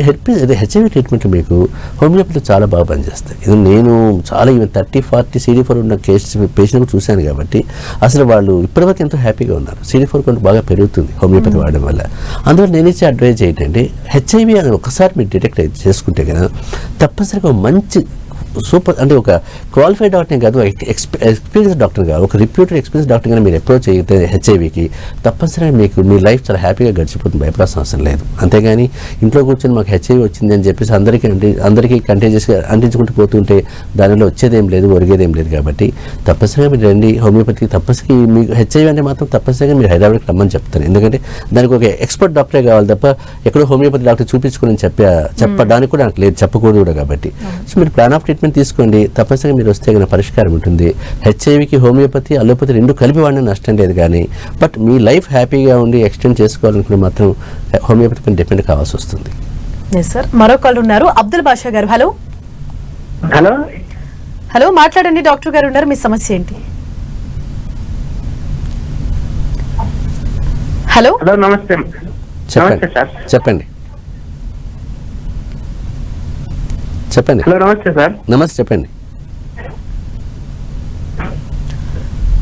అదే హెచ్ఐవి ట్రీట్మెంట్ మీకు హోమియోపతిలో చాలా బాగా పనిచేస్తాయి. ఇది నేను చాలా even thirty forty CD four ఉన్న కేసెస్ పేషెంట్ చూశాను కాబట్టి అసలు వాళ్ళు ఇప్పటివరకు ఎంతో హ్యాపీగా ఉన్నారు. సీడీ ఫోర్ కొంచెం బాగా పెరుగుతుంది హోమియోపతి వాడడం వల్ల. అందువల్ల నేను ఇచ్చే అడ్వైజ్ ఏంటంటే హెచ్ఐవి అని ఒకసారి మీరు డిటెక్ట్ చేసుకుంటే కదా తప్పనిసరిగా మంచి సూపర్. అంటే ఒక క్వాలిఫైడ్ డాక్టర్ కాదు ఎక్స్పీరియన్స్ డాక్టర్ కాదు ఒక రిప్యూటెడ్ ఎక్స్పీరియన్స్ డాక్టర్ కానీ మీరు అప్రోచ్ అయితే హెచ్ఐవికి తప్పనిసరిగా మీకు మీ లైఫ్ చాలా హ్యాపీగా గడిచిపోతుంది భయపడాల్సిన అవసరం లేదు. అంతేగాని ఇంట్లో కూర్చొని మాకు హెచ్ఐవి వచ్చింది అని చెప్పేసి అందరికీ అంటే అందరికీ కంటేజియస్గా అంటించుకుంటూ పోతుంటే దానిలో వచ్చేదేం లేదు ఒరిగేదేం లేదు కాబట్టి తప్పనిసరిగా మీరు రండి. హోమియోపతికి తప్పనిసరిగా మీకు హెచ్ఐవి అంటే మాత్రం తప్పనిసరిగా మీరు హైదరాబాద్కి రమ్మని చెప్తాను. ఎందుకంటే దానికి ఒక ఎక్స్పర్ట్ డాక్టరే కావాలి తప్ప ఎక్కడో హోమియోపతి డాక్టర్ చూపించుకుని చెప్పా చెప్పడానికి కూడా నాకు లేదు చెప్పకూడదు కూడా కాబట్టి. సో మీరు ప్లాన్ ఆఫ్ ట్రీట్మెంట్ తీసుకోండి. తప్పనిసరిగా మీరు వస్తే కనుక పరిష్కారం ఉంటుంది. హెచ్ఐవికి హోమియోపతి అలోపతి రెండు కలిపి వాడిన నష్టం లేదు కానీ బట్ మీ లైఫ్ హ్యాపీగా ఉండి ఎక్స్టెండ్ చేసుకోవాలనుకుంటే మాత్రం హోమియోపతి పైన డిపెండ్ కావాల్సి వస్తుంది. ఎస్ సార్ మరో కాల్ ఉన్నారు. అబ్దుల్ బాషా గారు హలో. హలో. హలో మాట్లాడండి. డాక్టర్ గారు ఉన్నారు. మీ సమస్య ఏంటి? హలో. హలో నమస్తే. చెప్పండి. నమస్తే సార్. చెప్పండి. చెప్పండి. హలో నమస్తే సార్. నమస్తే చెప్పండి.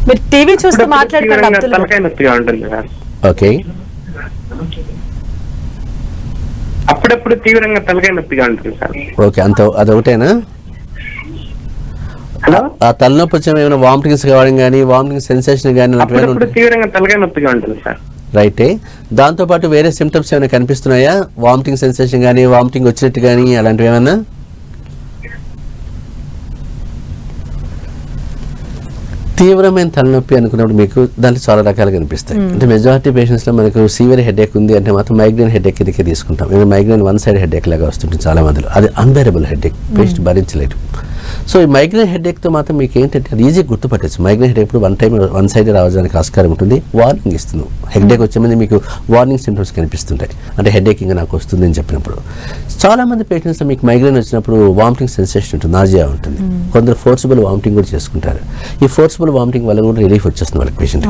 మీరు టీవీ చూస్తూ సార్. ఓకే. అప్పుడప్పుడు తీవ్రంగా తలకాయ నొప్పిగా ఉంటుంది సార్. ఓకే అంత అదొకటేనా? హలో? ఆ తలనొప్పి వచ్చిన ఏమైనా వామిటింగ్స్ కావడం కానీ వామిటింగ్ సెన్సేషన్ కానీ తీవ్రంగా తలకాయ నొప్పిగా ఉంటుంది సార్. రైటే. దాంతోపాటు వేరే సిమ్టమ్స్ ఏమైనా కనిపిస్తున్నాయా? వామిటింగ్ సెన్సేషన్ కానీ వామిటింగ్ వచ్చినట్టు కానీ అలాంటివి ఏమైనా? తీవ్రమైన తలనొప్పి అనుకున్నప్పుడు మీకు దాంట్లో చాలా రకాలుగా కనిపిస్తాయి. అంటే మెజారిటీ పేషెంట్స్లో మనకు సీవియర్ హెడేక్ ఉంది అంటే మాత్రం మైగ్రేన్ హెడేక్ కిందకి తీసుకుంటాం. ఇది మైగ్రేన్ వన్ సైడ్ హెడేక్ లాగా వస్తుంటుంది చాలా మందిలో. అది అన్బేరబుల్ హెడేక్ పేషెంట్ భరించలేడు సో ఈ మైగ్రేన్ హెడేక్తో మాత్రం మీకు ఏంటంటే అది ఈజీ గుర్తుపట్టచ్చు. మైగ్రేన్ హెడేక్ ఇప్పుడు వన్ టైం వన్ సైడ్ రావడానికి ఆస్కారం ఉంటుంది. వార్నింగ్ ఇస్తుంది హెడేక్ వచ్చే ముందు మీకు వార్నింగ్ సింటమ్స్ కనిపిస్తుంటాయి. అంటే హెడేక్ ఇంకా నాకు వస్తుంది అని చెప్పినప్పుడు. చాలా మంది పేషెంట్స్ మీకు మైగ్రేన్ వచ్చినప్పుడు వామిటింగ్ సెన్సేషన్ ఉంటుంది. నాజియా ఉంటుంది. కొందరు ఫోర్సిబుల్ వామిటింగ్ కూడా చేసుకుంటారు. ఈ ఫోర్సిబుల్ వామిటింగ్ వల్ల కూడా రిలీఫ్ వచ్చేస్తుంది వాళ్ళకి పేషెంట్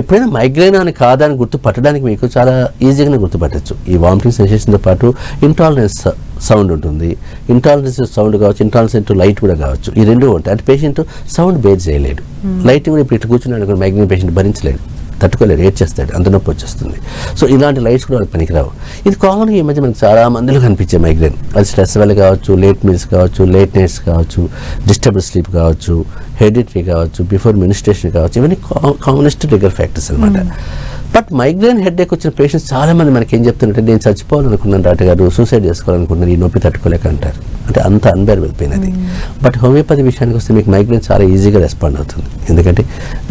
ఎప్పుడైనా మైగ్రేన్ అని కాదా అని గుర్తుపట్టడానికి మీకు చాలా ఈజీగానే గుర్తుపట్టచ్చు. ఈ వామిటింగ్ సెన్సేషన్తో పాటు ఇంటాలరెన్స్ సౌండ్ ఉంటుంది. ఇంటాలరెన్స్ సౌండ్ కావచ్చు ఇంటాలరెన్స్ టు లైట్ కూడా కావచ్చు. ఈ రెండు ఉంటాయి. అంటే పేషెంట్ సౌండ్ బేర్ చేయలేడు. లైట్ కూడా ఇప్పుడు ఇటు కూర్చున్నాడు మైగ్రేన్ పేషెంట్ భరించలేడు. తట్టుకోలేడు ఏడ్చేస్తాడు అంత నొప్పి వచ్చేస్తుంది సో ఇలాంటి లైట్స్ కూడా వాళ్ళకి పనికిరావు. ఇది కామన్గా ఈ మధ్య మనకు చాలా మందిలో కనిపించే మైగ్రేన్ అది స్ట్రెస్ వల్ల కావచ్చు లేట్ మీల్స్ కావచ్చు లేట్ నైట్స్ కావచ్చు డిస్టర్బ్ స్లీప్ కావచ్చు హెడిటరీ కావచ్చు బిఫోర్ మినిస్ట్రేషన్ కావచ్చు ఇవన్నీ కామనెస్ట్ ట్రిగర్ ఫ్యాక్టర్స్ అనమాట బట్ మైగ్రేన్ హెడ్ఏక్ వచ్చిన పేషెంట్స్ చాలా మంది మనకి ఏం చెప్తున్నారంటే నేను చచ్చిపోవాలనుకున్నాను డాక్టర్ గారు సూసైడ్ చేసుకోవాలనుకున్నాను ఈ నొప్పి తట్టుకోలేక అంటారు. అంటే అంత అన్బేరబుల్ పెయిన్ అది బట్ హోమియోపతి విషయానికి వస్తే మీకు మైగ్రేన్ చాలా ఈజీగా రెస్పాండ్ అవుతుంది. ఎందుకంటే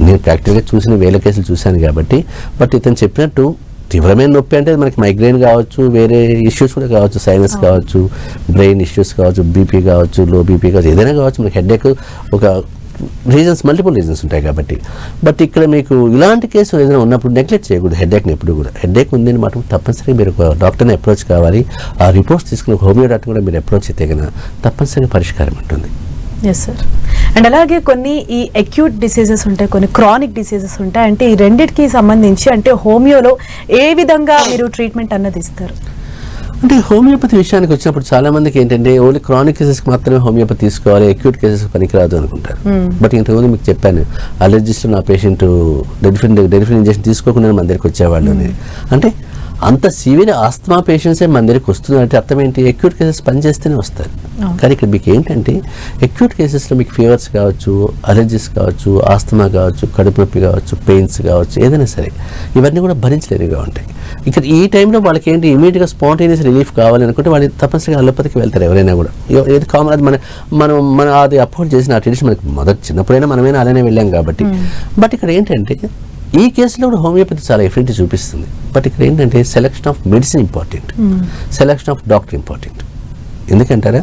నేను ప్రాక్టికల్గా చూసిన వేల కేసులు చూశాను కాబట్టి బట్ ఇతను చెప్పినట్టు తీవ్రమైన నొప్పి అంటే మనకి మైగ్రేన్ కావచ్చు వేరే ఇష్యూస్ కూడా కావచ్చు సైనస్ కావచ్చు బ్రెయిన్ ఇష్యూస్ కావచ్చు బీపీ కావచ్చు లో బీపీ కావచ్చు ఏదైనా కావచ్చు మనకి హెడ్ఏక్ ఒక రీజన్స్ మల్టిపుల్ రీజన్స్ ఉంటాయి కాబట్టి. బట్ ఇక్కడ మీకు ఇలాంటి కేసు ఏదైనా ఉన్నప్పుడు నెగ్లెక్ట్ చేయకూడదు హెడ్ఏక్ని ఎప్పుడు కూడా. హెడ్ఏక్ ఉందని మాత్రం తప్పనిసరిగా మీరు డాక్టర్ని అప్రోచ్ కావాలి. ఆ రిపోర్ట్స్ తీసుకుని హోమియో డాక్టర్ కూడా మీరు అప్రోచ్ అయితే కనుక తప్పనిసరిగా పరిష్కారం ఉంటుంది. ఎస్ సార్ అండ్ అలాగే కొన్ని ఈ అక్యూట్ డిసీజెస్ ఉంటాయి కొన్ని క్రానిక్ డిసీజెస్ ఉంటాయి. అంటే ఈ రెండింటికి సంబంధించి అంటే హోమియోలో ఏ విధంగా మీరు ట్రీట్మెంట్ అన్నది ఇస్తారు? అంటే హోమియోపతి విషయానికి వచ్చినప్పుడు చాలా మందికి ఏంటంటే ఓన్లీ క్రానిక్ కేసెస్కి మాత్రమే హోమియోపతి తీసుకోవాలి అక్యూట్ కేసెస్ పనికిరాదు అనుకుంటారు. బట్ ఇంతకుముందు మీకు చెప్పాను అలర్జిస్ట్ నా పేషెంట్ డెలిఫిన్ డెలిఫిన్ ఇంజెక్షన్ తీసుకోకుండా మన దగ్గరికి వచ్చేవాళ్ళు అని. అంటే అంత సివియర్ ఆస్తమా పేషెంట్సే మన దగ్గరికి వస్తున్నారంటే అర్థం ఏంటి? అక్యూట్ కేసెస్ పనిచేస్తేనే వస్తారు కానీ ఇక్కడ మీకు ఏంటంటే అక్యూట్ కేసెస్లో మీకు ఫీవర్స్ కావచ్చు అలర్జీస్ కావచ్చు ఆస్తమా కావచ్చు కడుపు నొప్పి కావచ్చు పెయిన్స్ కావచ్చు ఏదైనా సరే ఇవన్నీ కూడా భరించలేనిగా ఉంటాయి. ఇక్కడ ఈ టైంలో వాళ్ళకి ఏంటి ఇమీడియట్గా స్పాంటేనియస్ రిలీఫ్ కావాలి అనుకుంటే వాళ్ళు తప్పనిసరిగా అల్లోపతికి వెళ్తారు ఎవరైనా కూడా. ఏది కామన్ అది మన మనం మన అది అప్లోడ్ చేసిన ఆ ట్రెడిషన్ మనకి మొదటి చిన్నప్పుడైనా మనమైనా అలానే వెళ్ళాం కాబట్టి. బట్ ఇక్కడ ఏంటంటే ఈ కేసులో కూడా హోమియోపతి చాలా ఎఫెక్ట్ చూపిస్తుంది. బట్ ఇక్కడ ఏంటంటే selection of medicine important selection of doctor important ఎందుకంటారా?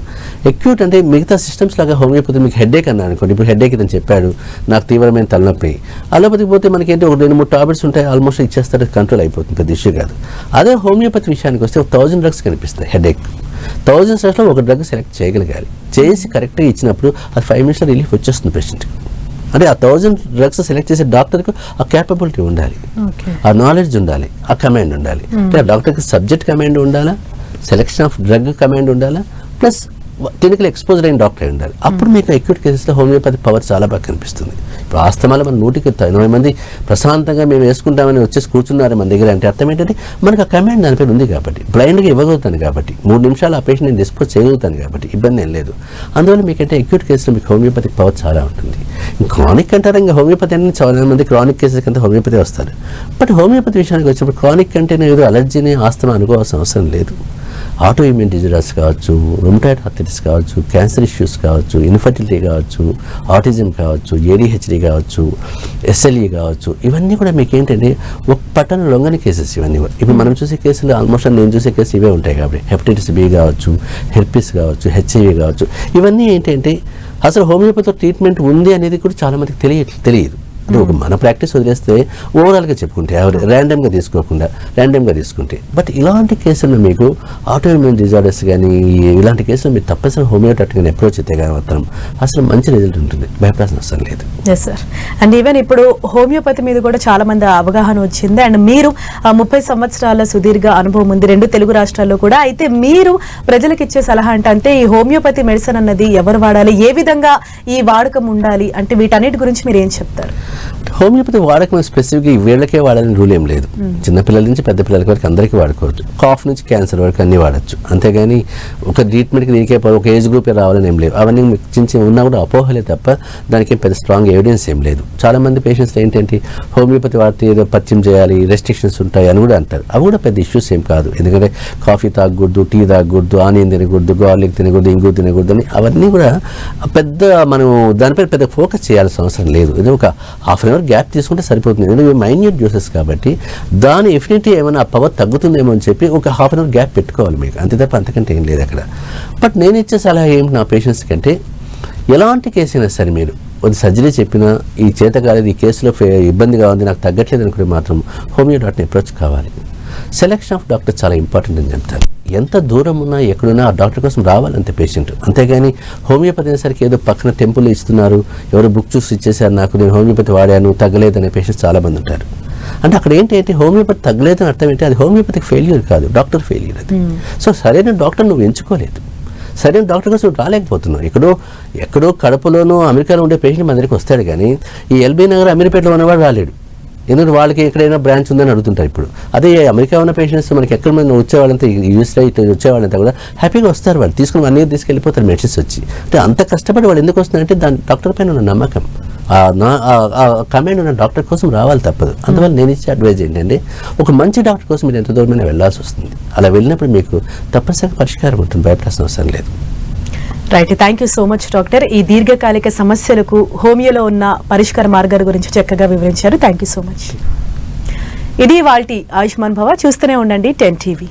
Acute అంటే మిగతా సిస్టమ్స్ లాగా హోమియోపతి మీకు హెడేక్ అన్నాను అనుకోండి. ఇప్పుడు హెడేక్ ఇతను చెప్పాడు నాకు తీవ్రమైన తలనొప్పి. అలోపతికి పోతే మనకి ఏంటి ఒక రెండు మూడు టాబ్లెట్స్ ఉంటాయి ఆల్మోస్ట్ ఇచ్చేస్తారు కంట్రోల్ అయిపోతుంది పెద్ద ఇష్యూ కాదు. అదే హోమియోపతి విషయానికి వస్తే ఒక థౌజండ్ డ్రగ్స్ కనిపిస్తాయి హెడేక్ థౌజండ్ డ్రగ్స్లో ఒక డ్రగ్ సెలెక్ట్ చేయగలగాలి. చేసి కరెక్ట్గా ఇచ్చినప్పుడు అది ఫైవ్ మినిట్స్లో రిలీఫ్ వచ్చేస్తుంది పేషెంట్కి అంటే ఆ థౌజండ్ డ్రగ్స్ సెలెక్ట్ చేసే డాక్టర్కి ఆ క్యాపబిలిటీ ఉండాలి. ఆ నాలెడ్జ్ ఉండాలి. ఆ కమాండ్ ఉండాలి. అంటే ఆ డాక్టర్కి సబ్జెక్ట్ కమాండ్ ఉండాలా? సెలెక్షన్ ఆఫ్ డ్రగ్ కమాండ్ ఉండాలా? ప్లస్ క్లినికల్ ఎక్స్పోజర్ అయిన డాక్టర్ అయి ఉండాలి. అప్పుడు మీకు అక్యూట్ కేసెస్లో హోమియోపతి పవర్ చాలా బాగా కనిపిస్తుంది. ఇప్పుడు ఆస్తమాలు మన నూటికి ఎనభై మంది ప్రశాంతంగా మేము వేసుకుంటామని వచ్చేసి కూర్చున్నారు మన దగ్గర అంటే అర్థం ఏంటంటే మనకు ఆ కమాండ్ దానిపైన ఉంది కాబట్టి బ్లైండ్గా ఇవ్వగలుగుతాను కాబట్టి మూడు నిమిషాలు ఆ పేషెంట్ నేను డిస్పోజ్ చేయగలుగుతాను కాబట్టి ఇబ్బంది ఏం లేదు. అందువల్ల మీకంటే అక్యూట్ కేసులో మీకు హోమియోపతి పవర్ చాలా ఉంటుంది. క్రానిక్ అంటారు ఇంకా హోమియోపతి అంటే చాలా మంది క్రానిక్ కేసెస్ కంటే హోమియోపతి వస్తారు. బట్ హోమియోపతి విషయానికి వచ్చినప్పుడు క్రానిక్ అంటే ఏదో అలర్జీని ఆస్తమా అనుకోవాల్సిన అవసరం లేదు. ఆటో ఇమ్యూన్ కావచ్చు రొమటాయిడ్ ఆర్థరైటిస్ కావచ్చు క్యాన్సర్ ఇష్యూస్ కావచ్చు ఇన్ఫర్టిలిటీ కావచ్చు ఆటిజం కావచ్చు ఏడిహెచ్డి కావచ్చు ఎస్ఎల్ఈ కావచ్చు ఇవన్నీ కూడా మీకు ఏంటంటే ఒక పట్టణ లొంగని కేసెస్ ఇవన్నీ. ఇప్పుడు మనం చూసే కేసులు ఆల్మోస్ట్ నేను చూసే కేసు ఇవే ఉంటాయి కాబట్టి. హెపటైటిస్ బి కావచ్చు హెర్పిస్ కావచ్చు హెచ్ఐవి కావచ్చు. ఇవన్నీ ఏంటంటే అసలు హోమియోపతిలో ట్రీట్మెంట్ ఉంది అనేది కూడా చాలామందికి తెలియ తెలియదు. అంటే ఒక మన ప్రాక్టీస్ వదిలేస్తే ఓవరాల్గా చెప్పుకుంటే ఎవరు ర్యాండమ్గా తీసుకోకుండా ర్యాండమ్గా తీసుకుంటే. బట్ ఇలాంటి కేసుల్లో మీకు ఆటోఇమ్యూన్ డిజార్డర్స్ కానీ ఇలాంటి కేసులు మీరు తప్పనిసరి హోమియో డాక్టర్ని అప్రోచ్ అయితే కానీ మాత్రం అసలు మంచి రిజల్ట్ ఉంటుంది. భయపడాల్సిన అవసరం లేదు. ఎస్ సార్ అండ్ ఈవెన్ ఇప్పుడు హోమియోపతి మీద కూడా చాలా మంది అవగాహన వచ్చింది. అండ్ మీరు ముప్పై సంవత్సరాల సుదీర్ఘ అనుభవం ఉంది. రెండు తెలుగు రాష్ట్రాల్లో కూడా. అయితే మీరు ప్రజలకు ఇచ్చే సలహా అంటే అంటే ఈ హోమియోపతి మెడిసిన్ అన్నది ఎవరు వాడాలి? ఏ విధంగా ఈ వాడకం ఉండాలి? అంటే వీటన్నిటి గురించి మీరు ఏం చెప్తారు? హోమియోపతి వాడకం స్పెసిఫిక్గా వీళ్ళకే వాడాలని రూల్ ఏం లేదు. చిన్నపిల్లల నుంచి పెద్ద పిల్లల వరకు అందరికీ వాడుకోవచ్చు. కాఫ్ నుంచి క్యాన్సర్ వరకు అన్ని వాడచ్చు. అంతేగాని ఒక ట్రీట్మెంట్కి దీనికే ఒక ఏజ్ గ్రూపే రావాలని ఏం లేవు అవన్నీ చిన్న చిన్న ఉన్నా కూడా అపోహలే తప్ప దానికి పెద్ద స్ట్రాంగ్ ఎవిడెన్స్ ఏం లేదు. చాలా మంది పేషెంట్స్ ఏంటంటే హోమియోపతి వాడితే ఏదో పథ్యం చేయాలి రెస్ట్రిక్షన్స్ ఉంటాయి అని కూడా అంటారు. అవి కూడా పెద్ద ఇష్యూస్ ఏం కాదు. ఎందుకంటే కాఫీ తాగకూడదు టీ తాగకూడదు ఆనియన్ తినకూడదు గార్లిక్ తినకూడదు ఇంగు తినకూడదు అని అవన్నీ కూడా పెద్ద మనం దానిపై పెద్ద ఫోకస్ చేయాల్సిన అవసరం లేదు. ఇది ఒక హాఫ్ అన్ అవర్ గ్యాప్ తీసుకుంటే సరిపోతుంది. ఎందుకంటే మైన్యూట్ జ్యూసెస్ కాబట్టి దాని ఎఫినిటీ ఏమైనా పవర్ తగ్గుతుందేమో అని చెప్పి ఒక హాఫ్ అన్ అవర్ గ్యాప్ పెట్టుకోవాలి మీకు. అంతే తప్ప అంతకంటే ఏం లేదు అక్కడ. బట్ నేను ఇచ్చే సలహా ఏంటి నా పేషెంట్స్ కంటే ఎలాంటి కేసు అయినా సరే మీరు ఒక సర్జరీ చెప్పినా ఈ చేత కాలేదు ఈ కేసులో ఇబ్బందిగా ఉంది నాకు తగ్గట్లేదు అనుకుంటే మాత్రం హోమియో డాక్టర్ని అప్రోచ్ కావాలి. సెలెక్షన్ ఆఫ్ డాక్టర్ చాలా ఇంపార్టెంట్ అని చెప్తాను ఎంత దూరం ఉన్నా ఎక్కడున్నా ఆ డాక్టర్ కోసం రావాలంతే పేషెంట్. అంతేగాని హోమియోపతి అనేసరికి ఏదో పక్కన టెంపుల్ ఇస్తున్నారు ఎవరో బుక్ చూసి ఇచ్చేసారు నాకు నేను హోమియోపతి వాడాను తగ్గలేదనే పేషెంట్స్ చాలా మంది ఉంటారు. అంటే అక్కడ ఏంటి అంటే హోమియోపతి తగ్గలేదని అర్థం ఏంటి? అది హోమియోపతిక్ ఫెయిల్యూర్ కాదు డాక్టర్ ఫెయిల్యూర్ అది. సో సరైన డాక్టర్ నువ్వు ఎంచుకోలేదు. సరైన డాక్టర్ కోసం నువ్వు రాలేకపోతున్నావు. ఎక్కడో ఎక్కడో కడపలోనో అమెరికాలో ఉండే పేషెంట్ మన దగ్గరికి వస్తాడు కానీ ఈ ఎల్బీ నగర్ అమీర్పేటలో ఉన్నవాడు రాలేడు. ఎందుకంటే వాళ్ళకి ఎక్కడైనా బ్రాంచ్ ఉందని అడుగుతుంటారు ఇప్పుడు. అదే అమెరికా ఉన్న పేషెంట్స్ మనకి ఎక్కడ మంది వచ్చేవాళ్ళంతా యూఎస్లో ఇట్లా వచ్చేవాళ్ళంతా కూడా హ్యాపీగా వస్తారు వాళ్ళు. తీసుకుని వన్ ఇయర్ తీసుకెళ్ళిపోతారు మెడిసిన్స్ వచ్చి. అంటే అంత కష్టపడి వాళ్ళు ఎందుకు వస్తున్నారంటే దాని డాక్టర్ పైన ఉన్న నమ్మకం. కమాండ్ ఉన్న డాక్టర్ కోసం రావాలి తప్పదు. అందువల్ల నేను ఇచ్చే అడ్వైజ్ ఏంటంటే ఒక మంచి డాక్టర్ కోసం మీరు ఎంత దూరమైనా వెళ్ళాల్సి వస్తుంది. అలా వెళ్ళినప్పుడు మీకు తప్పనిసరిగా పరిష్కారం ఉంటుంది. భయపడాల్సిన అవసరం లేదు. Right thank you so much doctor ఈ దీర్ఘకాలిక సమస్యలకు హోమియోలో ఉన్న పరిష్కార మార్గాల గురించి చక్కగా వివరించారు. థ్యాంక్ యూ సో మచ్ ఇది వాల్టి ఆయుష్మాన్ భవ. చూస్తూనే ఉండండి టెన్ టీవీ.